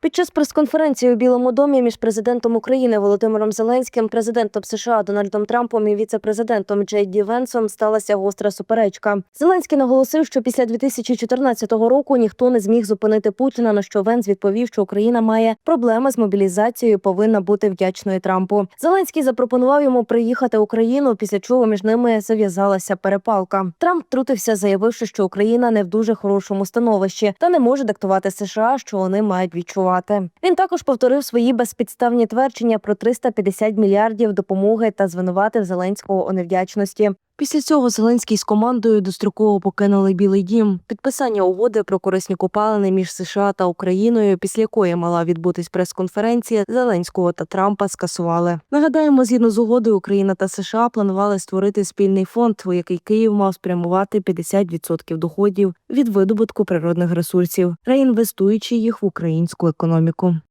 Під час прес-конференції у Білому домі між президентом України Володимиром Зеленським, президентом США Дональдом Трампом і віце-президентом Джей Ді Венсом сталася гостра суперечка. Зеленський наголосив, що після 2014 року ніхто не зміг зупинити Путіна. На що Венс відповів, що Україна має проблеми з мобілізацією, повинна бути вдячною Трампу. Зеленський запропонував йому приїхати в Україну, після чого між ними зав'язалася перепалка. Трамп трутився, заявивши, що Україна не в дуже хорошому становищі та не може диктувати США, що вони мають відчувати. Він також повторив свої безпідставні твердження про 350 мільярдів допомоги та звинуватив Зеленського у невдячності. Після цього Зеленський з командою достроково покинули Білий Дім. Підписання угоди про корисні копалини між США та Україною, після якої мала відбутись прес-конференція Зеленського та Трампа, скасували. Нагадаємо, згідно з угодою, Україна та США планували створити спільний фонд, у який Київ мав спрямувати 50% доходів від видобутку природних ресурсів, реінвестуючи їх в українську економіку.